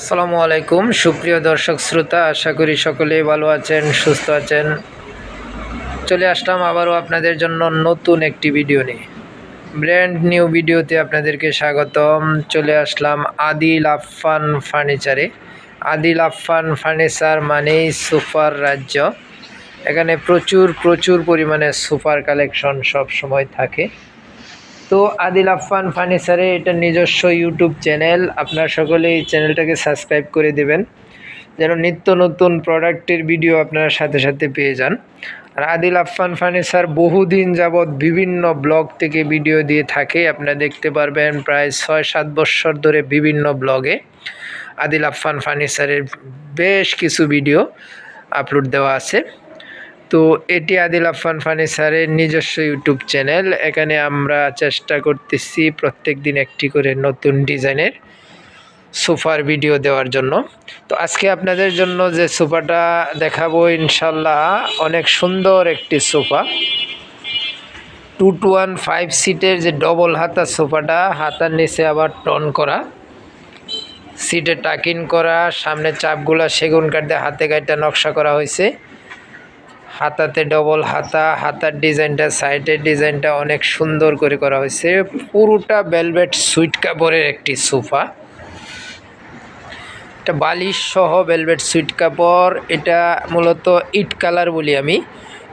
আসসালামু আলাইকুম। সুপ্রিয় দর্শক, শ্রোতা, আশা করি সকলেই ভালো আছেন, সুস্থ আছেন। চলে আসলাম আবারও আপনাদের জন্য নতুন একটি ভিডিও নিয়ে। ব্র্যান্ড নিউ ভিডিওতে আপনাদেরকে স্বাগতম। চলে আসলাম আদিল আফফান ফার্নিচারে। আদিল আফফান ফার্নিচার মানেই সুপার রাজ্য। এখানে প্রচুর প্রচুর পরিমাণে সুপার কালেকশন সব সময় থাকে। তো আদিল আফফান ফার্নিচারে এটা নিজস্ব ইউটিউব চ্যানেল আপনার সকলে এই চ্যানেলটাকে সাবস্ক্রাইব করে দেবেন, যেন নিত্য নতুন প্রোডাক্টের ভিডিও আপনারা সাথে সাথে পেয়ে যান। আর আদিল আফফান ফার্নিচার বহুদিন যাবৎ বিভিন্ন ব্লগ থেকে ভিডিও দিয়ে থাকে। আপনারা দেখতে পারবেন প্রায় ছয় সাত বছর ধরে বিভিন্ন ব্লগে আদিল আফফান ফার্নিচারের বেশ কিছু ভিডিও আপলোড দেওয়া আছে। তো এটি আদিল আফফান ফার্নিচারের নিজস্ব ইউটিউব চ্যানেল। এখানে আমরা চেষ্টা করতেছি প্রত্যেক দিন একটি করে নতুন ডিজাইনের সোফার ভিডিও দেওয়ার জন্য। তো আজকে আপনাদের জন্য যে সোফাটা দেখাবো ইনশাল্লাহ অনেক সুন্দর একটি sofa. Two two one five সিটের যে ডবল হাতা সোফাটা, হাতার নিচে আবার টন করা, সিটে টাকিন করা, সামনে চাপগুলা সেগুন দিয়ে হাতে গাইটা নকশা করা হয়েছে। হাতাতে ডবল হাতা, হাতার ডিজাইনটা সাইডের ডিজাইনটা অনেক সুন্দর করে করা হয়েছে। পুরোটা ভেলভেট সুইট কাপড়ের একটি সোফা। এটা বালিশ সহ ভেলভেট সুইট কাপড়। এটা মূলত ইট কালার বলি আমি।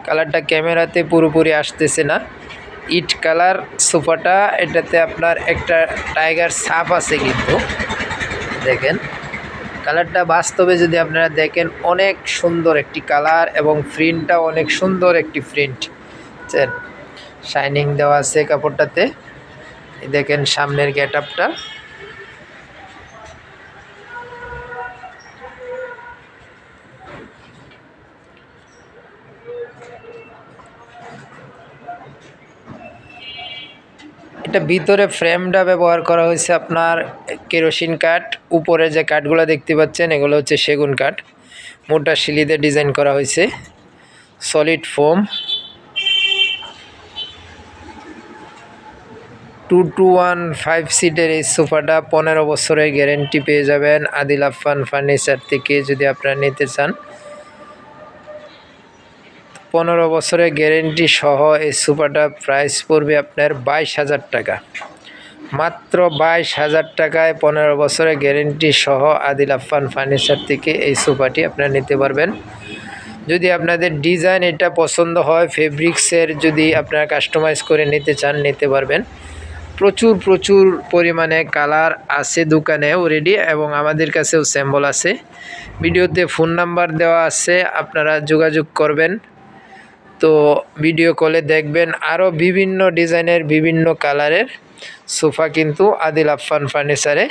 কালারটা ক্যামেরাতে পুরোপুরি আসতেছে না। ইট কালার সোফাটা, এটাতে আপনার একটা টাইগার সাপ আছে কিন্তু। দেখেন। কালারটা বাস্তবে যদি আপনারা দেখেন, অনেক সুন্দর একটি কালার এবং প্রিন্টটা অনেক সুন্দর একটি প্রিন্ট। শাইনিং দেওয়া আছে কাপড়টাতে। দেখেন সামনের গেট আপটা এটা ভিতরে ফ্রেমটা ব্যবহার করা হয়েছে আপনার কেরোসিন কাঠ, উপরে যে কাঠগুলো দেখতে পাচ্ছেন, এগুলো হচ্ছে সেগুন কাঠ। মোটা শিলিতে ডিজাইন করা হয়েছে। Solid foam two two one five সিটের এই সোফাটা পনেরো বছরের গ্যারেন্টি পেয়ে যাবেন। আদিল আফফান ফার্নিচার থেকে যদি আপনারা নিতে চান। পনেরো বছরের গ্যারেন্টি সহ এই সোফাটা প্রাইস পড়বে আপনার বাইশ হাজার টাকা। মাত্র বাইশ হাজার টাকায় পনেরো বছরের গ্যারেন্টি সহ আদিল আফফান ফার্নিচার থেকে এই সোফাটি আপনারা নিতে পারবেন। যদি আপনাদের ডিজাইন এটা পছন্দ হয়, ফেব্রিক্সের যদি আপনারা কাস্টমাইজ করে নিতে চান, নিতে পারবেন। প্রচুর প্রচুর পরিমাণে কালার আছে দোকানে রেডি এবং আমাদের কাছেও স্যাম্বল আছে। ভিডিওতে ফোন নাম্বার দেওয়া আছে, আপনারা যোগাযোগ করবেন। তো ভিডিও কলে দেখবেন আরও বিভিন্ন ডিজাইনের বিভিন্ন কালারের সোফা কিন্তু আদিল আফফান ফার্নিচারে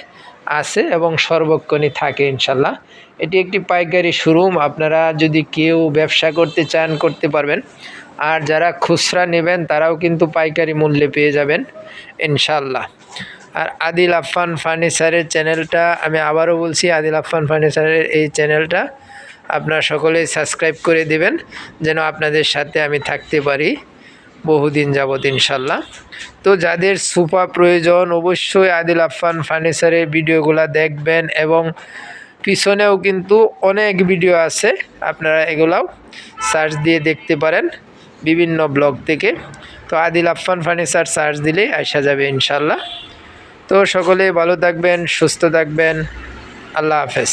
আছে এবং সর্বক্ষণই থাকে ইনশাল্লাহ। এটি একটি পাইকারি শোরুম আপনারা যদি কেউ ব্যবসা করতে চান, করতে পারবেন। আর যারা খুচরা নেবেন, তারাও কিন্তু পাইকারি মূল্যে পেয়ে যাবেন ইনশাল্লাহ। আর আদিল আফফান ফার্নিচারের চ্যানেলটা আমি আবারও বলছি, আদিল আফফান ফার্নিচারের এই চ্যানেলটা আপনারা সকলেই সাবস্ক্রাইব করে দিবেন, যেন আপনাদের সাথে আমি থাকতে পারি বহুদিন যাবৎ ইনশাল্লাহ। তো যাদের সুপা প্রয়োজন, অবশ্যই আদিল আফফান ফার্নিচারের ভিডিওগুলো দেখবেন এবং পিছনেও কিন্তু অনেক ভিডিও আছে, আপনারা এগুলাও সার্চ দিয়ে দেখতে পারেন বিভিন্ন ব্লগ থেকে। তো আদিল আফফান ফার্নিচার সার্চ দিলেই আসা যাবে ইনশাল্লাহ। তো সকলে ভালো থাকবেন, সুস্থ থাকবেন, আল্লাহ হাফেজ।